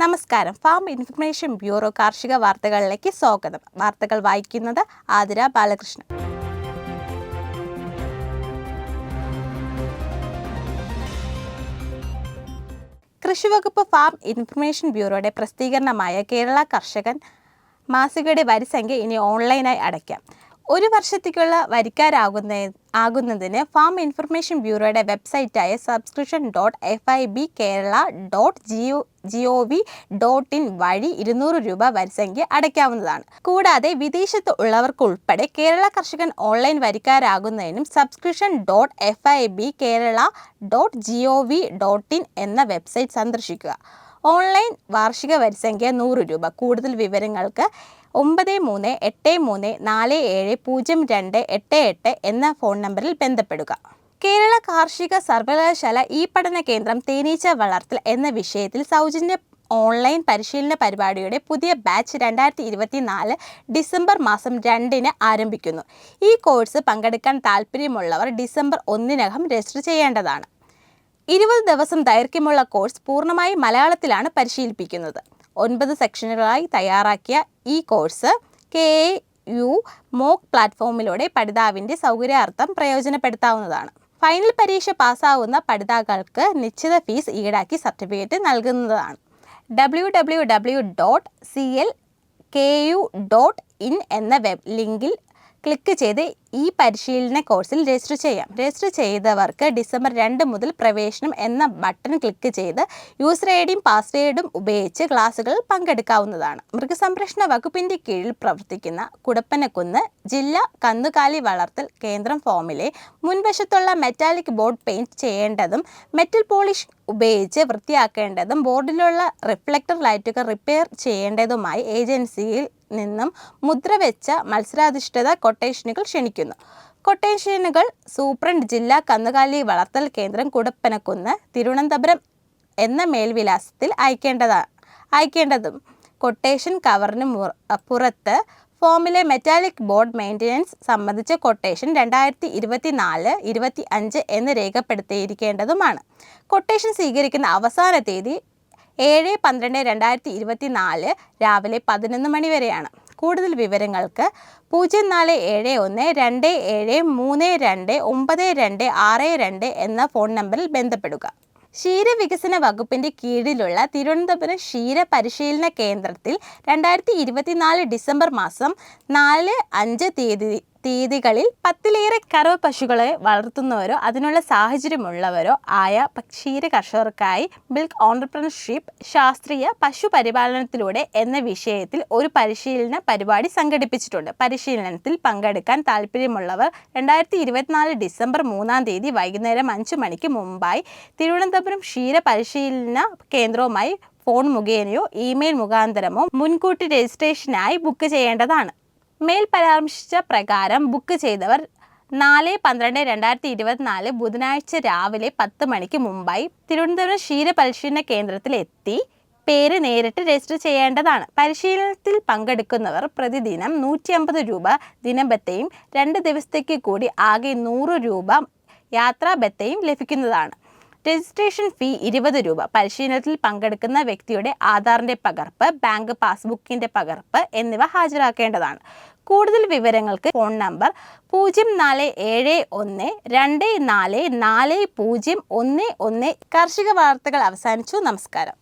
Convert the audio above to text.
നമസ്കാരം. Farm information bureau കാർഷിക വാർത്തകളിലേക്ക് സ്വാഗതം. വാർത്തകൾ വായിക്കുന്നത് ആതിര ബാലകൃഷ്ണൻ. കൃഷിവകുപ്പ് ഫാം ഇൻഫർമേഷൻ ബ്യൂറോയുടെ പ്രസിദ്ധീകരണമായ കേരള കർഷകൻ മാസികയുടെ വരിസംഖ്യ ഇനി ഓൺലൈനായി അടയ്ക്കാം. ഒരു വർഷത്തേക്കുള്ള വരിക്കാരാകുന്ന ആകുന്നതിന് ഫാം ഇൻഫർമേഷൻ ബ്യൂറോയുടെ വെബ്സൈറ്റായ subscription dot F I B Kerala dot G O G O V dot in വഴി ഇരുന്നൂറ് രൂപ വരിസംഖ്യ അടയ്ക്കാവുന്നതാണ്. കൂടാതെ വിദേശത്ത് ഉള്ളവർക്കുൾപ്പെടെ കേരള കർഷകൻ online വരിക്കാരാകുന്നതിനും subscription dot F I B Kerala dot G O V dot in എന്ന വെബ്സൈറ്റ് സന്ദർശിക്കുക. ഓൺലൈൻ വാർഷിക വരിസംഖ്യ നൂറ് രൂപ. കൂടുതൽ വിവരങ്ങൾക്ക് ഒമ്പത് മൂന്ന് എട്ട് മൂന്ന് നാല് ഏഴ് പൂജ്യം രണ്ട് എട്ട് എട്ട് എന്ന ഫോൺ നമ്പറിൽ ബന്ധപ്പെടുക. കേരള കാർഷിക സർവകലാശാല ഈ പഠന കേന്ദ്രം തേനീച്ച വളർത്തൽ എന്ന വിഷയത്തിൽ സൗജന്യ ഓൺലൈൻ പരിശീലന പരിപാടിയുടെ പുതിയ ബാച്ച് രണ്ടായിരത്തി ഇരുപത്തിനാല് ഡിസംബർ മാസം രണ്ടിന് ആരംഭിക്കുന്നു. ഈ കോഴ്സ് പങ്കെടുക്കാൻ താൽപ്പര്യമുള്ളവർ ഡിസംബർ ഒന്നിനകം രജിസ്റ്റർ ചെയ്യേണ്ടതാണ്. ഇരുപത് ദിവസം ദൈർഘ്യമുള്ള കോഴ്സ് പൂർണമായി മലയാളത്തിലാണ് പരിശീലിപ്പിക്കുന്നത്. ഒൻപത് സെക്ഷനുകളായി തയ്യാറാക്കിയ ഈ കോഴ്സ് കെ യു മോക്ക് പ്ലാറ്റ്ഫോമിലൂടെ പഠിതാവിന്റെ സൗകര്യാർത്ഥം പ്രയോജനപ്പെടുത്താവുന്നതാണ്. ഫൈനൽ പരീക്ഷ പാസ്സാവുന്ന പഠിതാക്കൾക്ക് നിശ്ചിത ഫീസ് ഈടാക്കി സർട്ടിഫിക്കറ്റ് നൽകുന്നതാണ്. W W W dot C L K U dot in എന്ന വെബ് ലിങ്കിൽ ക്ലിക്ക് ചെയ്ത് ഈ പരിശീലന കോഴ്സിൽ രജിസ്റ്റർ ചെയ്യാം. രജിസ്റ്റർ ചെയ്തവർക്ക് ഡിസംബർ രണ്ട് മുതൽ പ്രവേശനം എന്ന ബട്ടൺ ക്ലിക്ക് ചെയ്ത് യൂസർ ഐ ഡിയും പാസ്വേഡും ഉപയോഗിച്ച് ക്ലാസ്സുകൾ പങ്കെടുക്കാവുന്നതാണ്. മൃഗസംരക്ഷണ വകുപ്പിന്റെ കീഴിൽ പ്രവർത്തിക്കുന്ന കുടപ്പനക്കുന്ന് ജില്ലാ കന്നുകാലി വളർത്തൽ കേന്ദ്രം ഫോമിലെ മുൻവശത്തുള്ള മെറ്റാലിക് ബോർഡ് പെയിന്റ് ചെയ്യേണ്ടതും മെറ്റൽ പോളിഷ് ഉപയോഗിച്ച് വൃത്തിയാക്കേണ്ടതും ബോർഡിലുള്ള റിഫ്ലക്ടർ ലൈറ്റുകൾ റിപ്പയർ ചെയ്യേണ്ടതുമായി ഏജൻസിയിൽ നിന്നും മുദ്രവെച്ച മത്സരാധിഷ്ഠിത കൊട്ടേഷനുകൾ ക്ഷണിക്കുന്നു കൊട്ടേഷനുകൾ സൂപ്രണ്ട് ജില്ലാ കന്നുകാലി വളർത്തൽ കേന്ദ്രം കുടപ്പനക്കുന്ന് തിരുവനന്തപുരം എന്ന മേൽവിലാസത്തിൽ അയക്കേണ്ടതാണ് അയക്കേണ്ടതും. കൊട്ടേഷൻ കവറിന് പുറത്ത് ഫോമിലെ മെറ്റാലിക് ബോർഡ് മെയിന്റനൻസ് സംബന്ധിച്ച കൊട്ടേഷൻ രണ്ടായിരത്തി ഇരുപത്തി നാല് ഇരുപത്തി അഞ്ച് എന്ന് രേഖപ്പെടുത്തിയിരിക്കേണ്ടതുമാണ്. കൊട്ടേഷൻ സ്വീകരിക്കുന്ന അവസാന തീയതി ഏഴ് പന്ത്രണ്ട് രണ്ടായിരത്തി ഇരുപത്തി നാല് രാവിലെ പതിനൊന്ന് മണി വരെയാണ്. കൂടുതൽ വിവരങ്ങൾക്ക് പൂജ്യം നാല് ഏഴ് ഒന്ന് രണ്ട് ഏഴ് മൂന്ന് രണ്ട് ഒമ്പത് രണ്ട് ആറ് രണ്ട് എന്ന ഫോൺ നമ്പറിൽ ബന്ധപ്പെടുക. ക്ഷീരവികസന വകുപ്പിന്റെ കീഴിലുള്ള തിരുവനന്തപുരം ക്ഷീര പരിശീലന കേന്ദ്രത്തിൽ രണ്ടായിരത്തി ഇരുപത്തിനാല് ഡിസംബർ മാസം നാല് അഞ്ച് തീയതി തീയതികളിൽ പത്തിലേറെ കറവ പശുക്കളെ വളർത്തുന്നവരോ അതിനുള്ള സാഹചര്യമുള്ളവരോ ആയ പക്ഷീര ക്ഷീര കർഷകർക്കായി മിൽക്ക് ഓണ്ടർപ്രണർഷിപ്പ് ശാസ്ത്രീയ പശു പരിപാലനത്തിലൂടെ എന്ന വിഷയത്തിൽ ഒരു പരിശീലന പരിപാടി സംഘടിപ്പിച്ചിട്ടുണ്ട്. പരിശീലനത്തിൽ പങ്കെടുക്കാൻ താല്പര്യമുള്ളവർ രണ്ടായിരത്തി ഇരുപത്തിനാല് ഡിസംബർ മൂന്നാം തീയതി വൈകുന്നേരം അഞ്ച് മണിക്ക് മുമ്പായി തിരുവനന്തപുരം ക്ഷീര പരിശീലന കേന്ദ്രവുമായി ഫോൺ മുഖേനയോ ഇമെയിൽ മുഖാന്തരമോ മുൻകൂട്ടി രജിസ്ട്രേഷനായി ബുക്ക് ചെയ്യേണ്ടതാണ്. മേൽ പരാമർശിച്ച പ്രകാരം ബുക്ക് ചെയ്തവർ നാല് പന്ത്രണ്ട് രണ്ടായിരത്തി ഇരുപത്തിനാല് ബുധനാഴ്ച രാവിലെ പത്ത് മണിക്ക് മുമ്പായി തിരുവനന്തപുരം ക്ഷീര പരിശീലന കേന്ദ്രത്തിൽ എത്തി പേര് നേരിട്ട് രജിസ്റ്റർ ചെയ്യേണ്ടതാണ്. പരിശീലനത്തിൽ പങ്കെടുക്കുന്നവർ പ്രതിദിനം നൂറ്റി അമ്പത് രൂപ ദിനബത്തയും രണ്ട് ദിവസത്തേക്ക് കൂടി ആകെ നൂറ് രൂപ യാത്രാബത്തയും ലഭിക്കുന്നതാണ്. രജിസ്ട്രേഷൻ ഫീ ഇരുപത് രൂപ. പരിശീലനത്തിൽ പങ്കെടുക്കുന്ന വ്യക്തിയുടെ ആധാറിന്റെ പകർപ്പ് ബാങ്ക് പാസ്ബുക്കിന്റെ പകർപ്പ് എന്നിവ ഹാജരാക്കേണ്ടതാണ്. കൂടുതൽ വിവരങ്ങൾക്ക് ഫോൺ നമ്പർ പൂജ്യം നാല് ഏഴ് ഒന്ന് രണ്ട് നാല് നാല് പൂജ്യം ഒന്ന് ഒന്ന് കാർഷിക വാർത്തകൾ അവസാനിച്ചു. നമസ്കാരം.